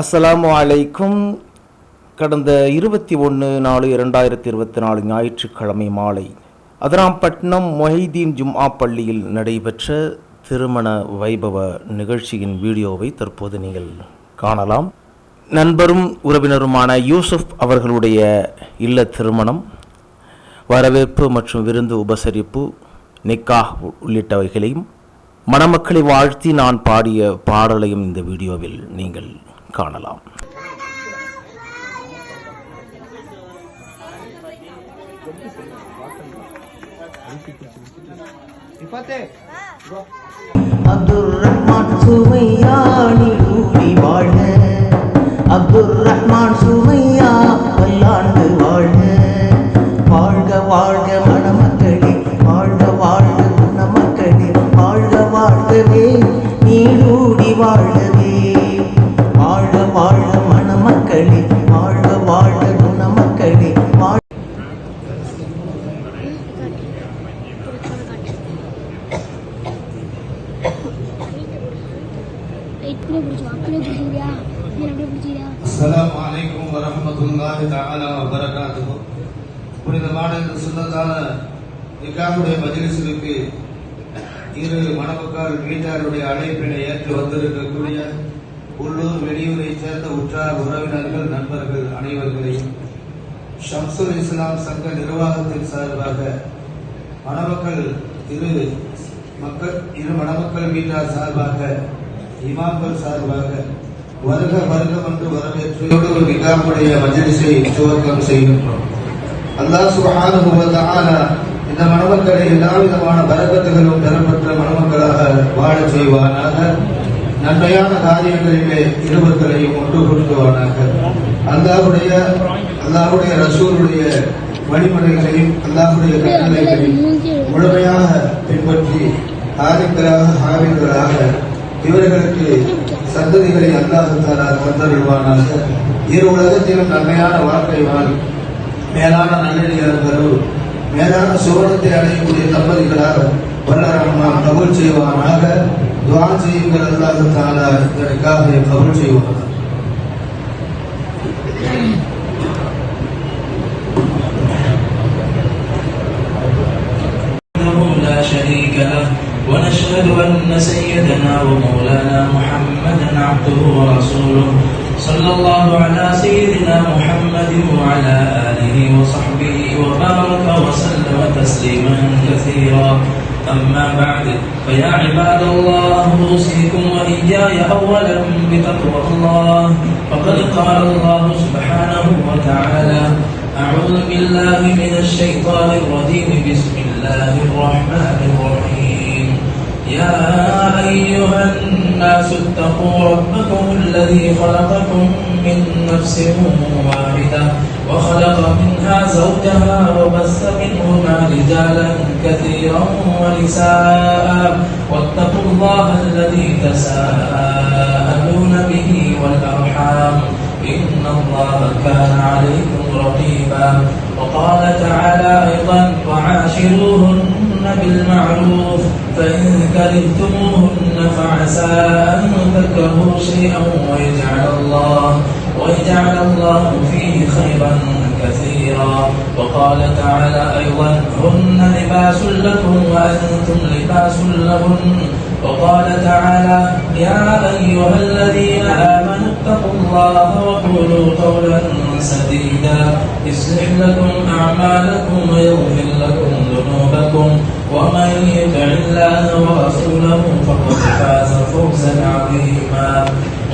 அஸ்ஸலாமு அலைக்கும். கடந்த இருபத்தி ஒன்று நாலு இரண்டாயிரத்தி இருபத்தி நாலு ஞாயிற்றுக்கிழமை மாலை அதராம்பட்டினம் மொஹிதீன் ஜும்ஆ பள்ளியில் நடைபெற்ற திருமண வைபவ நிகழ்ச்சியின் வீடியோவை தற்போது நீங்கள் காணலாம். நண்பரும் உறவினருமான யூசுப் அவர்களுடைய இல்ல திருமணம் வரவேற்பு மற்றும் விருந்து உபசரிப்பு நிக்காஹ் உள்ளிட்டவைகளையும் மணமக்களை வாழ்த்தி நான் பாடிய பாடலையும் இந்த வீடியோவில் நீங்கள் காணலாம். அப்துல் ரஹ்மான் சுமையாணி அப்படியே பிடிச்சோம் அப்படியே பிடிச்சிக்கிறியா நீ அப்படியே பிடிச்சிக்கிறியா தஆலா வபரகாத்துஹு புனிதமான இந்த மஜ்லிஸுக்கு இரு மணமக்கள் வீட்டாருடைய அழைப்பினை ஏற்று வந்திருக்கக்கூடிய உள்ளூர் வெளியூரைச் சேர்ந்த உற்றார் உறவினர்கள் நண்பர்கள் அனைவர்களையும் ஷம்சுல் இஸ்லாம் சங்க நிர்வாகத்தின் சார்பாக மணமக்கள் இரு மக்கள் இரு மணமக்கள் வீட்டார் சார்பாக இமாம்கள் சார்பாக வருக வருகம் என்று வரவேற்று ஒரு நிகாமுடைய மஜரிசை துவக்கம் செய்கின்றோம். அல்லாஹ் சுப்ஹானஹு இந்த மணமக்களை எல்லா விதமான பரக்கத்துகளும் பெறப்பட்ட மணமக்களாக வாழ செய்வானாக. நன்மையான காரியங்களிலே இருவர்களையும் ஒன்று கொண்டுவானாக அல்லாவுடைய அல்லாவுடைய ரசூருடைய வழிமுறைகளையும் அல்லாஹுடைய கட்டளைகளையும் முழுமையாக பின்பற்றி ஆதிக்கராக ஹாவிர்களாக இவர்களுக்கு சந்ததிகளை அல்லாஹு தாலா இரு உலகத்திலும் நன்மையான வாழ்க்கை வாழ் மேலான நல்லடியார் கரு மேலான சுவனத்தை அடையக்கூடிய தம்பதிகளாக வல்ல ரஹ்மான் கபூல் செய்வானாக. துவா செய்யுங்கள் அல்லாஹு எங்களுக்காக இந்த கபூல் செய்வானாக. ونشهد أن سيدنا ومولانا محمدا عبده ورسوله صلى الله على سيدنا محمد وعلى آله وصحبه وبارك وسلم تسليما كثيرا. أما بعد فيا عباد الله أوصيكم وإياي أولا بتقوى الله. فقد قال الله سبحانه وتعالى أعوذ بالله من الشيطان الرجيم. بسم الله الرحمن يا أيها الناس اتقوا ربكم الذي خلقكم من نفس واحدة وخلق منها زوجها وبث منهما رجالا كثيرا ونساء. واتقوا الله الذي تساءلون به والأرحام. إن الله كان عليكم رقيبا. وقال تعالى أيضا وعاشروهن بالمعروف فإن كرهتموهن فعسى أن تكرهوا شيئا ويجعل الله ويجعل الله فيه خيرا كثيرا. وقال تعالى أيضا هن لباس لكم وأنتم لباس لهن. وقال تعالى يا أيها الذين آمنوا اتقوا الله وقولوا قولا سديدا. يصلح لكم أعمالكم ويغفر لكم ذنوبكم. ومن يطع الله ورسوله فقد فاز فوزا عظيما.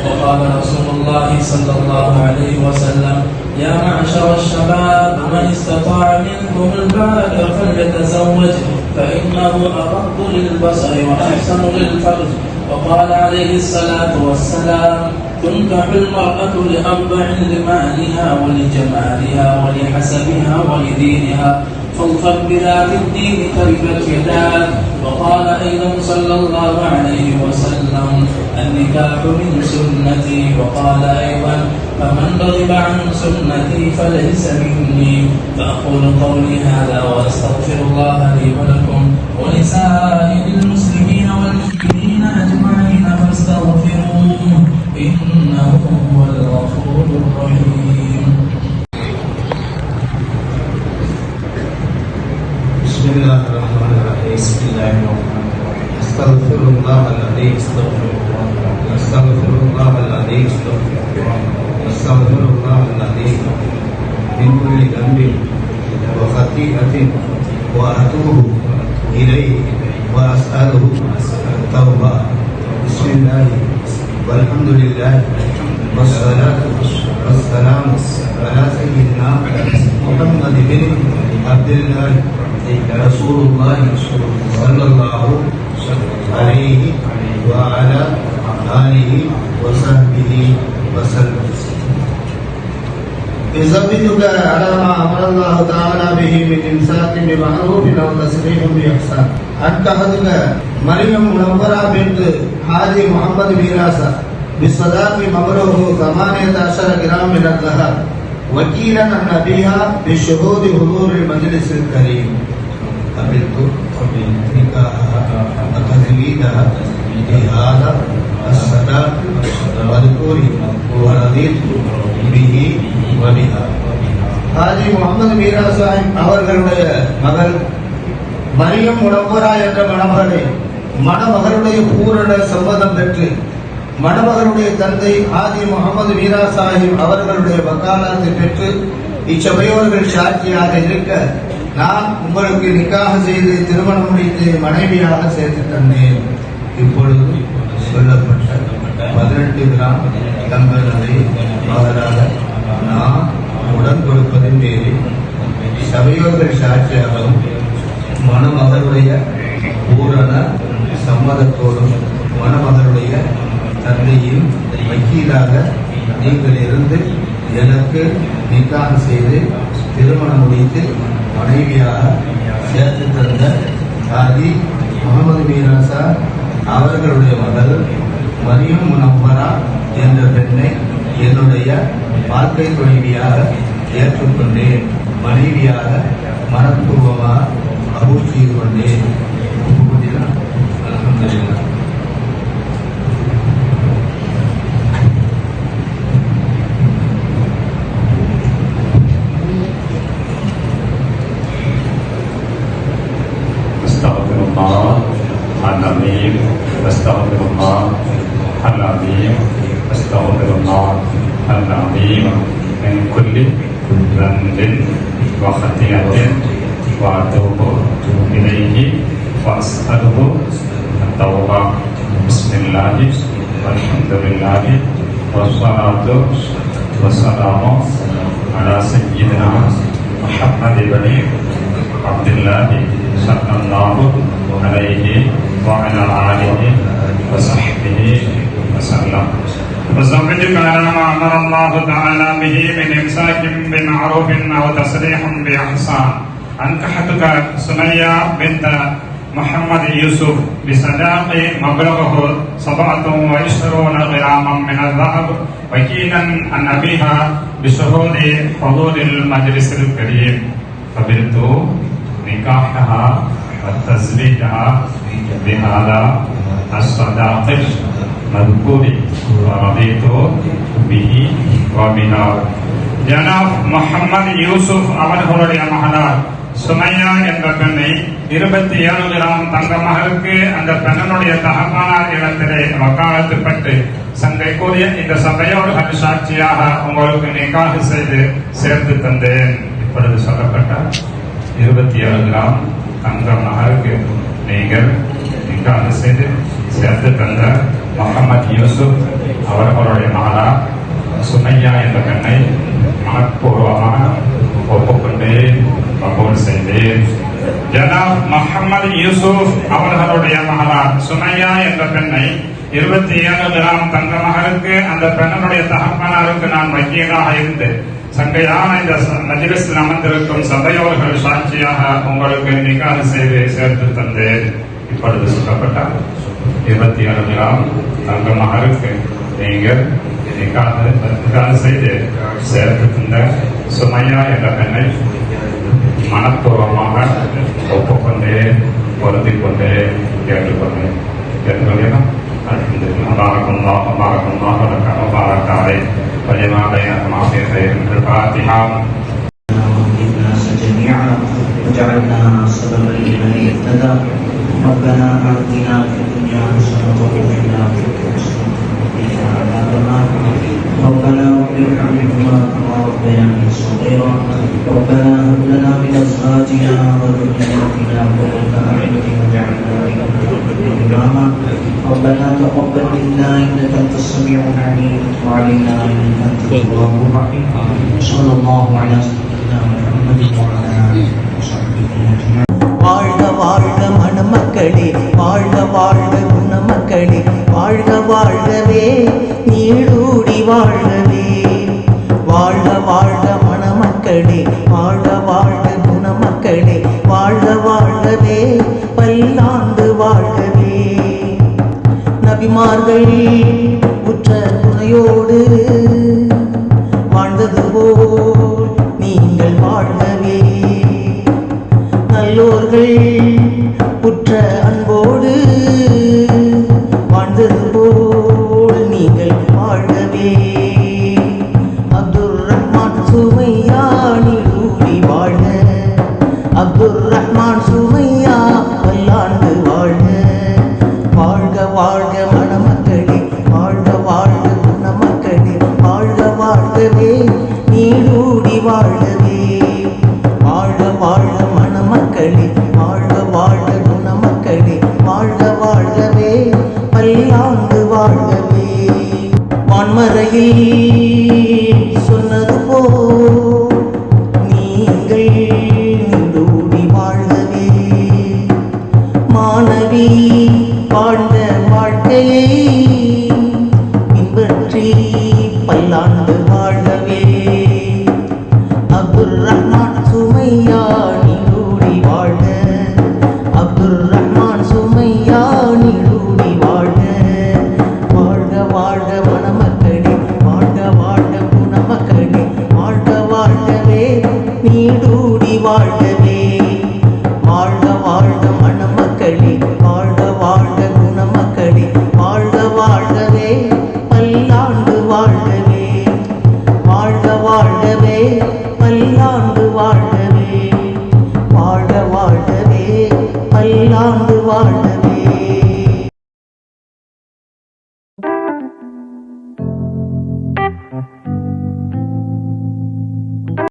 وقال رسول الله صلى الله عليه وسلم يا معشر الشباب من استطاع منكم الباءة فليتزوج فإنه أغض للبصر وأحسن للفرج. وقال عليه الصلاة والسلام تنكح المرأة لأربع لمالها ولجمالها ولحسبها ولدينها فاظفر بذات الدين تربت يداك وقال أيضا صلى الله عليه وسلم النكاح من سنتي. وقال أيضا فمن رغب عن سنتي فليس مني. فأقول قولي هذا وأستغفر الله لي ولكم ولسائر المسلمين والمؤمنين أجمعين فاستغفروه. إنه هو الغفور الرحيم. بسم الله الرحمن الرحيم. أستغفر الله الذي أستغفر أستغفر الله الذي أستغفر أستغفر الله الذي من كل ذنب وخطيئة وأتوب إليه وأسأله التوبة. بسم الله. والحمد لله والصلاة والسلام على سيدنا محمد بن عبد الله رسول الله صلى الله عليه وعلى آله وصحبه وسلم. يثبتك على ما امر الله تعالى به من امساك بمعروف او تسريح باحسان انكحتك مريم منورة بنت حاجي محمد ميراسة بالصداق مبلغه ثمانية عشر جرام من الذهب. وكيلا عن أبيها بشهود حضور المجلس الكريم. قبلت قبل نكاحها وتزويدها بهذا؟ الصداق المذكور ورضيت به وبها ஹாஜி முகமது மீரா சாஹிப் அவர்களுடைய மகள் மரியம் உடம்பரா என்ற மணமகளை மணமகளுடைய பூரண சம்மதம் பெற்று மணமகளுடைய தந்தை ஹாஜி முகமது மீரா சாஹிப் அவர்களுடைய வக்காலத்தை பெற்று இச்சபையோர்கள் சாட்சியாக இருக்க நான் உங்களுக்கு நிக்காக செய்து திருமணம் முடித்து மனைவியாக சேர்த்து தந்தேன் இப்பொழுது சொல்லப்பட்ட பதினெட்டு கிராம் தங்கங்களை மகளாக நான் உடன் கொடுப்பதின் பேரில் சபையோர்கள் சாட்சியாகவும் மணமகளுடைய பூரண சம்மதத்தோடும் மணமகளுடைய தந்தையும் வக்கீலாக நீங்கள் இருந்து எனக்கு நிக்காக செய்து திருமணம் முடித்து மனைவியாக சேர்த்து தந்த காதி முகமது மீராசா அவர்களுடைய மகள் மரியம் முனவரா என்ற பெண்ணை என்னுடைய வாழ்க்கை துணைவியாக ஏற்றுக்கொண்டேன் மனைவியாக மனப்பூர்வமாக அபூர் செய்து கொண்டேன் ஒப்புக்கொண்டீர்களா? அல்ஹம்துலில்லாஹ். استغفر الله العظيم استغفر الله العظيم. أستغفر الله العظيم من كل ذنب وخطيئة. وأتوب إليه. وأسأله التوبة. بسم الله. والحمد لله. والصلاة والسلام على سيدنا محمد بن عبد الله صلى الله عليه وعلى آله وصحبه وزوجك على ما أمر الله تعالى به من إمساك بمعروف أو تسريح بإحسان. أنكحتك سمية بنت محمد يوسف بصداق مبلغه سبعة وعشرون غراما من الذهب وكيلا عن أبيها بشهود حضور المجلس الكريم. قبلت نكاحها وتزويجها بهذا الصداق. المذكور ورضيت به وبها ஜனாப் முகமது யூசுப் அவர்களுடைய மகளார் சுமையா என்ற பெண்ணை இருபத்தி ஏழு கிராம் தங்க மகளுக்கு அந்த பெண்ணனுடைய தகப்பானார் இடத்திலே வக்காலத்து பட்டு சங்கை கூறிய இந்த சபையோடு சாட்சியாக உங்களுக்கு நிக்காக செய்து சேர்த்து தந்தேன் இப்பொழுது சொல்லப்பட்ட இருபத்தி ஏழு கிராம் தங்க மகளுக்கு நீங்கள் நிக்காக செய்து சேர்த்து தந்த முகமது யூசுப் அவர்களுடைய மாதா சுமையா என்ற பெண்ணை மனப்பூர்வமாக ஒப்புக்கொண்டே கபூல் செய்தேன். ஜனாப் முகமது யூசுப் அவர்களுடைய மகளார் சுமையா என்ற பெண்ணை இருபத்தி ஏழு கிராம் தங்க மகளுக்கு அந்த பெண்ணனுடைய தகப்பனாருக்கு நான் வக்கீலாக இருந்து சங்கையான இந்த ச- அமர்ந்திருக்கும் சபையோர்கள் சாட்சியாக உங்களுக்கு நிகாது செய்து சேர்த்து தந்தேன். இப்பொழுது சொல்லப்பட்டார் இருபத்தி ஏழு கிராம் தங்க மகளுக்கு நீங்கள் நிக்காக நிக்காக செய்து சேர்த்து தந்த சுமையா என்ற பெண்ணை மனப்பூர்வமாக ஒப்புக்கொண்டே பொருந்திக் கொண்டே கேட்டுக்கொண்டேன் கேட்டுக்கொண்டேனா بارك الله بارك الله لك وبارك عليك ولما بينهما في خير الفاتحه الناس جميعا وجعلنا سببا لمن اهتدى ربنا آتنا في الدنيا الدنيا حسنة وفي الآخرة حسنة وقنا عذاب النار ربنا اغفر ارحمهما كما ربياني صغيرا ربنا هب لنا من ازواجنا وذرياتنا قرة اعين واجعلنا للمتقين اماما ربنا تقبل منا انك انت السميع العليم وتب علينا انك انت التواب الرحيم صلى الله على سيدنا محمد وعلى اله وصحبه اجمعين வாழ்க வாழ்க மணமக்களே வாழ்க வாழ்க குணமக்களே வாழ்க வாழ்கவே நீடூடி வாழ்கவே. வாழ்க வாழ்க மணமக்களே வாழ்க வாழ்க குணமக்களே வாழ்க வாழ்கவே பல்லாண்டு வாழ்கவே. நபிமார்கள் போல் நீங்கள் வாழவே அப்துல் ரஹ்மான் சுமையா நீடூடி வாழ அப்துல் ரஹ்மான் சுமையா பல்லாண்டு வாழ வாழ்க வாழ்க மணமக்களே வாழ்க வாழ்க குணமக்களே வாழ்க வாழ்கவே நீடூடி வாழவே வாழ்க வாழ்க மணமக்களே அழகே